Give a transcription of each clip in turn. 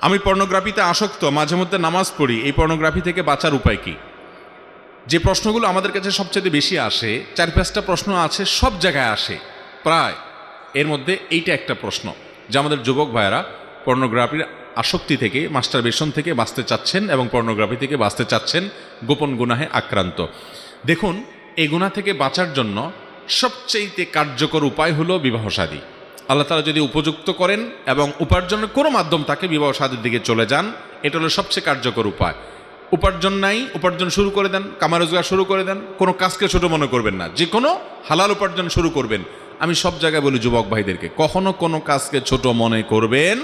আমি পর্নোগ্রাফিতে আসক্ত, মাঝে মধ্যে নামাজ পড়ি, এই পর্নোগ্রাফি থেকে বাঁচার উপায় কি? যে প্রশ্নগুলো আমাদের কাছে সবচেয়ে বেশি আসে, চার পাঁচটা প্রশ্ন আছে, সব জায়গায় আসে। প্রায়, এর মধ্যে এইটা একটা প্রশ্ন, যে আমাদের যুবক ভাইয়েরা পর্নোগ্রাফির আসক্তি থেকে মাস্টারবেশন থেকে বাঁচতে চাচ্ছেন এবং পর্নোগ্রাফি থেকে বাঁচতে চাচ্ছেন, গোপন গুনাহে আক্রান্ত। দেখুন, এই গুণা থেকে বাঁচার জন্য সবচেয়ে কার্যকর উপায় হলো বিবাহ সাদী আল্লাহ তালা যদি উপযুক্ত করেন এবং উপার্জনের কোনো মাধ্যম তাকে বিবাহ সাদীর দিকে চলে যান, এটা হলো সবচেয়ে কার্যকর উপায়। উপার্জন নাই, উপার্জন শুরু করে দেন, কামা রোজগার শুরু করে দেন, কোনো কাজকে ছোট মনে করবেন না, যে কোনো হালাল উপার্জন শুরু করবেন। আমি সব জায়গায় বলি যুবক ভাইদেরকে, কখনো কোনো কাজকে ছোট মনে করবেন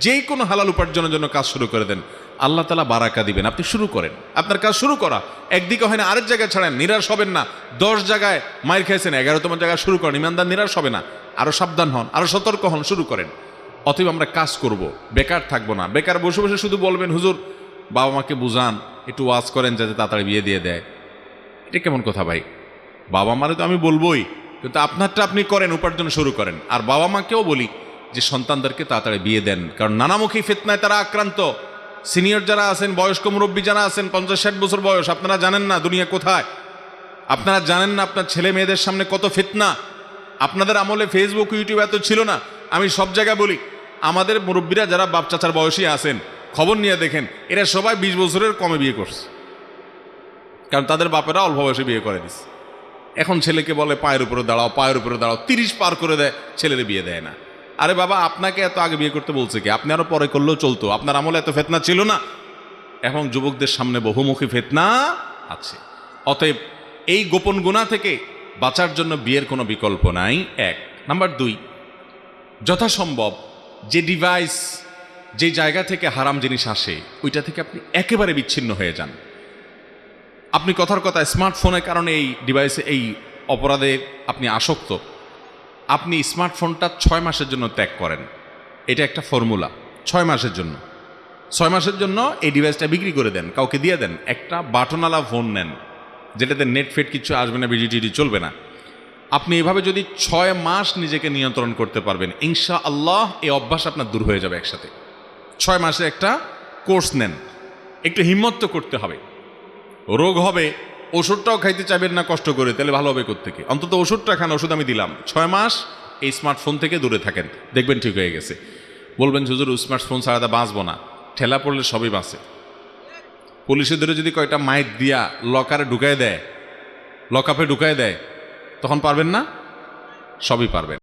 যে কোনো হালাল উপার্জনের জন্য কাজ শুরু করে দেন। আল্লাহ তালা বারাকা দিবেন। আপনি শুরু করেন। আপনার কাজ শুরু করা। একদিকে হয় না, আরেক জায়গায় ছাড়েন, নিরাশ হবেন না। দশ জায়গায় মায়ের খাইছেন, এগারোতম জায়গায় শুরু করেন। ইমানদার নিরাশ হবে না। আরও সাবধান হন আরও সতর্ক হন, শুরু করেন। অতএব আমরা কাজ করব, বেকার থাকব না। বেকার বসে বসে শুধু বলবেন, হুজুর, বাবা মাকে বুঝান, একটু ওয়াজ করেন যাতে তাড়াতাড়ি বিয়ে দিয়ে দেয়। এটা কেমন কথা ভাই? বাবা মারে তো আমি বলবোই, কিন্তু আপনারটা আপনি করেন, উপার্জন শুরু করেন। আর বাবা মাকেও বলি যে, সন্তানদেরকে তাড়াতাড়ি বিয়ে দেন। কারণ নানামুখী ফিতনায় তারা আক্রান্ত। সিনিয়র যারা আছেন, বয়স্ক মুরব্বী যারা আছেন, পঞ্চাশ ষাট বছর বয়স, আপনারা জানেন না দুনিয়া কোথায়। আপনারা জানেন না আপনার ছেলে মেয়েদের সামনে কত ফিতনা। আপনাদের আমলে ফেসবুক ইউটিউব এত ছিল না। আমি সব জায়গায় বলি, আমাদের মুরব্বীরা যারা বাপ চাচার বয়সী আছেন, খবর নিয়ে দেখেন, এরা সবাই বিশ বছরের কমে বিয়ে করছে। কারণ তাদের বাপেরা অল্প বয়সে বিয়ে করে দিচ্ছে এখন ছেলেকে বলে, পায়ের উপরে দাঁড়াও, পায়ের উপরে দাঁড়াও। তিরিশ পার করে দেয়, ছেলের বিয়ে দেয় না। আরে বাবা, আপনাকে এত আগে বিয়ে করতে বলছে কি? আপনি আরও পরে করলেও চলতো। আপনার আমলে এত ফেতনা ছিল না। এখন যুবকদের সামনে বহুমুখী ফেতনা আছে। অতএব এই গোপন গুণা থেকে বাঁচার জন্য বিয়ের কোনো বিকল্প নাই। এক। নাম্বার দুই, যথাসম্ভব যে ডিভাইস যে জায়গা থেকে হারাম জিনিস আসে, ওইটা থেকে আপনি একেবারে বিচ্ছিন্ন হয়ে যান। আপনি কথার কথা স্মার্টফোনের কারণে এই ডিভাইসে এই অপরাধে আপনি আসক্ত। আপনি স্মার্টফোনটা ছয় মাসের জন্য ত্যাগ করেন। এটা একটা ফর্মুলা। ছয় মাসের জন্য। ছয় মাসের জন্য এই ডিভাইসটা বিক্রি করে দেন, কাউকে দিয়ে দেন। একটা বাটনওয়ালা ফোন নেন, যেটাতে নেট ফেট কিছু আসবে না বিডিটিডি চলবে না। আপনি এভাবে যদি ছয় মাস নিজেকে নিয়ন্ত্রণ করতে পারবেন ইনশা আল্লাহ এই অভ্যাস আপনার দূর হয়ে যাবে একসাথে। ছয় মাসে একটা কোর্স নেন। একটু হিম্মত করতে হবে। রোগ হবে ওষুধটাও খাইতে চাইবেন না কষ্ট করে, তাহলে ভালো হবে থেকে অন্তত ওষুধটা খান, ওষুধ আমি দিলাম। ছয় মাস এই স্মার্টফোন থেকে দূরে থাকেন। দেখবেন ঠিক হয়ে গেছে। বলবেন, হুজুর স্মার্টফোন ছাড়া বাঁচবো না। ঠেলা পড়লে সবই বাঁচে। পুলিশে ধরে যদি কয়টা মাইক দিয়া লকারে ঢুকায় দেয় লকআপে ঢুকায় দেয়, তখন পারবেন না? সবই পারবেন।